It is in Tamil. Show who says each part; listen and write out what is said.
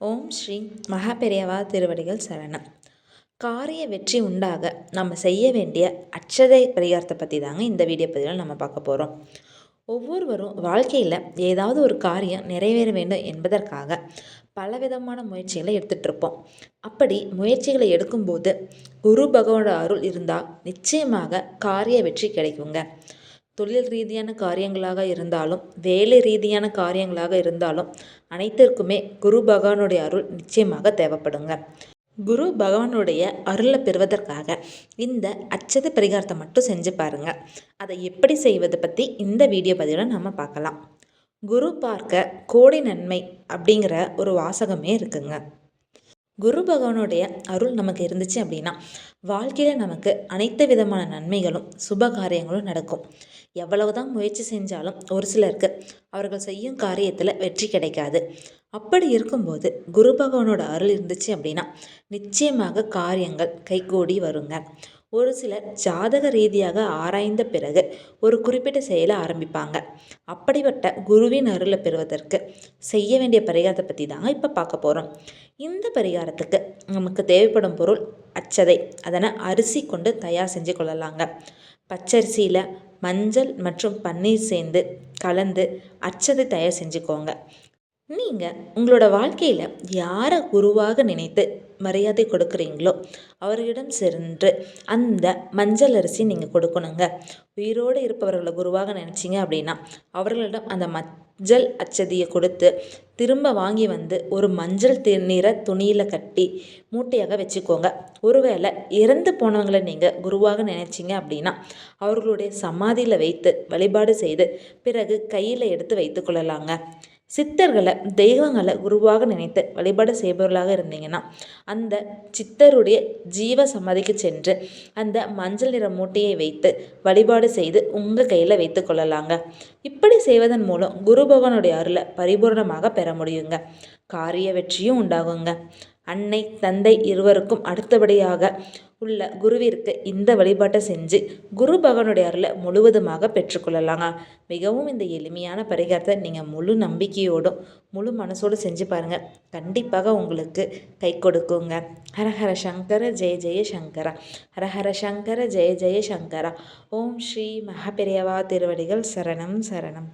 Speaker 1: ஓம் ஸ்ரீ மகாபெரியவா திருவடிகள் சரணம். காரிய வெற்றி உண்டாக நம்ம செய்ய வேண்டிய அச்சதை பரிகாரத்தை பற்றி தாங்க இந்த வீடியோ பதிவில் நம்ம பார்க்க போகிறோம் ஒவ்வொருவரும் வாழ்க்கையில் ஏதாவது ஒரு காரியம் நிறைவேற வேண்டும் என்பதற்காக பலவிதமான முயற்சிகளை எடுத்துகிட்ருப்போம் அப்படி முயற்சிகளை எடுக்கும்போது குரு பகவானோட அருள் இருந்தால் நிச்சயமாக காரிய வெற்றி கிடைக்குங்க. தொழில் ரீதியான காரியங்களாக இருந்தாலும் வேலை ரீதியான காரியங்களாக இருந்தாலும் அனைத்திற்குமே குரு பகவானுடைய அருள் நிச்சயமாக தேவைப்படுங்க. குரு பகவானுடைய அருளை பெறுவதற்காக இந்த அச்சத பரிகாரத்தை மட்டும் செஞ்சு பாருங்கள் அதை எப்படி செய்வது பற்றி இந்த வீடியோ பதிவில் நம்ம பார்க்கலாம். குரு பார்க்க கோடி நன்மை அப்படிங்கிற ஒரு வாசகமே இருக்குங்க. குரு பகவானுடைய அருள் நமக்கு இருந்துச்சு அப்படின்னா வாழ்க்கையில் நமக்கு அனைத்து விதமான நன்மைகளும் சுப காரியங்களும் நடக்கும். எவ்வளவு தான் முயற்சி செஞ்சாலும் ஒரு சிலருக்கு அவர்கள் செய்யும் காரியத்தில் வெற்றி கிடைக்காது. அப்படி இருக்கும்போது குரு பகவானோட அருள் இருந்துச்சு அப்படின்னா நிச்சயமாக காரியங்கள் கைகூடி வருங்க. ஒரு சிலர் ஜாதக ரீதியாக ஆராய்ந்த பிறகு ஒரு குறிப்பிட்ட செயலை ஆரம்பிப்பாங்க. அப்படிப்பட்ட குருவின் அருளை பெறுவதற்கு செய்ய வேண்டிய பரிகாரத்தை பற்றி தாங்க இப்போ பார்க்க போகிறோம் இந்த பரிகாரத்துக்கு நமக்கு தேவைப்படும் பொருள் அச்சதை அதனை அரிசி கொண்டு தயார் செஞ்சு கொள்ளலாங்க. பச்சரிசியில் மஞ்சள் மற்றும் பன்னீர் சேர்ந்து கலந்து அச்சதை தயார் செஞ்சுக்கோங்க. நீங்கள் உங்களோட வாழ்க்கையில் யாரை குருவாக நினைத்து மரியாதை கொடுக்குறீங்களோ அவர்களிடம் சென்று அந்த மஞ்சள் அரிசி நீங்கள் கொடுக்கணுங்க. உயிரோடு இருப்பவர்களை குருவாக நினச்சிங்க அப்படின்னா அவர்களிடம் அந்த மஞ்சள் அச்சதியை கொடுத்து திரும்ப வாங்கி வந்து ஒரு மஞ்சள் நிற துணியில் கட்டி மூட்டையாக வச்சுக்கோங்க. ஒருவேளை இறந்து போனவங்களை நீங்கள் குருவாக நினைச்சிங்க அப்படின்னா அவர்களுடைய சமாதியில் வைத்து வழிபாடு செய்து பிறகு கையில் எடுத்து வைத்து கொள்ளலாங்க. சித்தர்களை தெய்வங்களை குருவாக நினைத்து வழிபாடு செய்பவர்களாக இருந்தீங்கன்னா அந்த சித்தருடைய ஜீவ சமாதிக்கு சென்று அந்த மஞ்சள் நிற மூட்டையை வைத்து வழிபாடு செய்து உங்கள் கையில் வைத்து கொள்ளலாங்க. இப்படி செய்வதன் மூலம் குரு பகவானுடைய அருளை பரிபூர்ணமாக பெற முடியுங்க. காரிய வெற்றியும் உண்டாகுங்க. அன்னை தந்தை இருவருக்கும் அடுத்தபடியாக உள்ள குருவிற்கு இந்த வழிபாட்டை செஞ்சு குரு பகவனுடைய அருளை முழுவதுமாக பெற்றுக்கொள்ளலாங்க மிகவும் இந்த எளிமையான பரிகாரத்தை நீங்கள் முழு நம்பிக்கையோடும் முழு மனசோடு செஞ்சு பாருங்கள் கண்டிப்பாக உங்களுக்கு கை கொடுக்குங்க. ஹரஹர சங்கர ஜெய ஜெய சங்கரா. ஹரஹர சங்கர ஜெய ஜெய சங்கரா. ஓம் ஸ்ரீ மகாபெரியவா திருவடிகள் சரணம் சரணம்.